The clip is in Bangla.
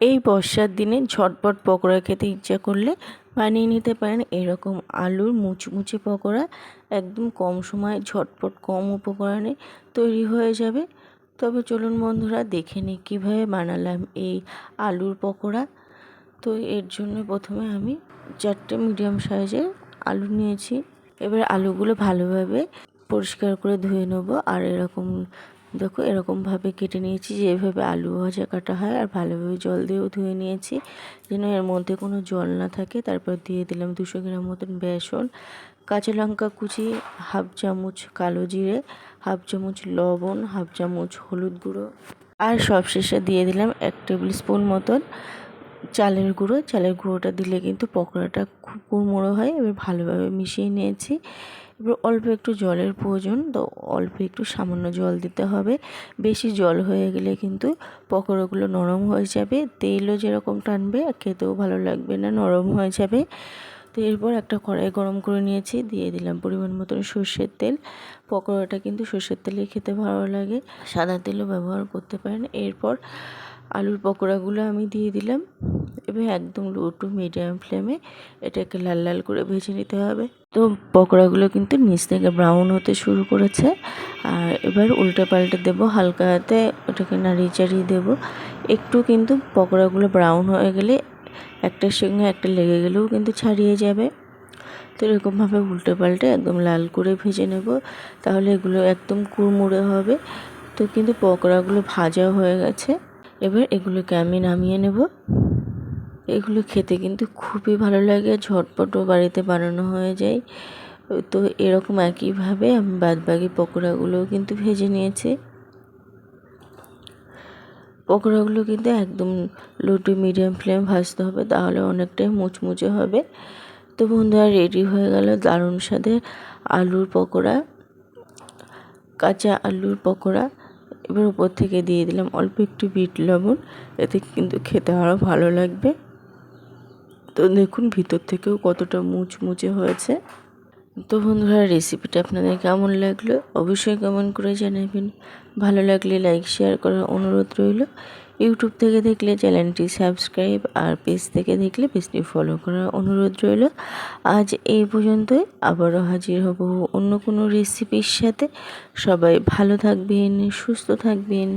এই বর্ষার দিনে ঝটপট পকোড়া খেতে ইচ্ছা করলে বানিয়ে নিতে পারেন। এরকম আলুর মুচমুচে পকোড়া একদম কম সময়ে ঝটপট কম উপকরণে তৈরি হয়ে যাবে। তবে চলুন বন্ধুরা, দেখে নিই কীভাবে বানালাম এই আলুর পকোড়া। তো এর জন্য প্রথমে আমি চারটে মিডিয়াম সাইজের আলু নিয়েছি। এবার আলুগুলো ভালোভাবে পরিষ্কার করে ধুয়ে নেব। আর এরকম দেখো, এরকমভাবে কেটে নিয়েছি যেভাবে আলু ভাজা কাটা হয় আর ভালোভাবে জল দিয়েও ধুয়ে নিয়েছি। যেন এর মধ্যে কোনো জল না থাকে। তারপর দিয়ে দিলাম দুশো গ্রাম মতন বেসন, কাঁচা লঙ্কা কুচি, হাফ চামচ কালো জিরে, হাফ চামচ লবণ, হাফ চামচ হলুদ গুঁড়ো আর সবশেষে দিয়ে দিলাম এক টেবিল স্পুন মতন চালের গুঁড়ো। চালের গুঁড়োটা দিলে কিন্তু পকোড়াটা খুব কুড়মুড়ো হয়। এবার ভালোভাবে মিশিয়ে নিয়েছি। এবার অল্প একটু জলের প্রয়োজন, তো অল্প একটু সামান্য জল দিতে হবে। বেশি জল হয়ে গেলে কিন্তু পকোড়াগুলো নরম হয়ে যাবে। তেলও যেরকম টানবে খেতেও ভালো লাগবে না, নরম হয়ে যাবে। তো এরপর একটা কড়াই গরম করে নিয়েছি, দিয়ে দিলাম পরিমাণ মতন সর্ষের তেল। পকোড়াটা কিন্তু সর্ষের তেলে খেতে ভালো লাগে, সাদা তেলও ব্যবহার করতে পারেন। এরপর আলুর পকোড়াগুলো আমি দিয়ে দিলাম। এবার একদম লো টু মিডিয়াম ফ্লেমে এটাকে লাল লাল করে ভেজে নিতে হবে। তো পকোড়াগুলো কিন্তু নিচ থেকে ব্রাউন হতে শুরু করেছে। আর এবার উল্টে পাল্টে দেবো হালকা হাতে, ওটাকে নাড়িয়ে চাড়িয়ে দেবো। একটু কিন্তু পকোড়াগুলো ব্রাউন হয়ে গেলে একটার সঙ্গে একটা লেগে গেলেও কিন্তু ছাড়িয়ে যাবে। তো এরকমভাবে উল্টে পাল্টে একদম লাল করে ভেজে নেব। তাহলে এগুলো একদম কুড়মুড়ে হবে। তো কিন্তু পকোড়াগুলো ভাজা হয়ে গেছে। এবার এগুলোকে আমি নামিয়ে নেব। এগুলো খেতে কিন্তু খুবই ভালো লাগে ঝটপটও বাড়িতে বানানো হয়ে যায়। তো এরকম একইভাবে আমি বাদবাকি পকোড়াগুলোও কিন্তু ভেজে নিয়েছি। পকোড়াগুলো কিন্তু একদম লো টু মিডিয়াম ফ্লেম ভাজতে হবে, তাহলে অনেকটাই মুচমুচে হবে। তো বন্ধুরা, রেডি হয়ে গেল দারুণ স্বাদে আলুর পকোড়া, কাঁচা আলুর পকোড়া। এবার উপর থেকে দিয়ে দিলাম অল্প একটু বিট লবণ, এতে কিন্তু খেতে আরও ভালো লাগবে। তো দেখুন ভিতর থেকেও কতটা মুচমুচে হয়েছে। তো বন্ধুরা রেসিপিটা আপনাদের কেমন লাগল অবশ্যই কমেন্ট করে জানাবেন। ভালো লাগলে লাইক শেয়ার করার অনুরোধ রইল। ইউটিউব থেকে দেখলে চ্যানেলটি সাবস্ক্রাইব আর পেজ থেকে দেখলে পেজটি ফলো করার অনুরোধ রইল। আজ এই পর্যন্তই, আবারও হাজির হব অন্য কোনো রেসিপির সাথে। সবাই ভালো থাকবেন, সুস্থ থাকবেন।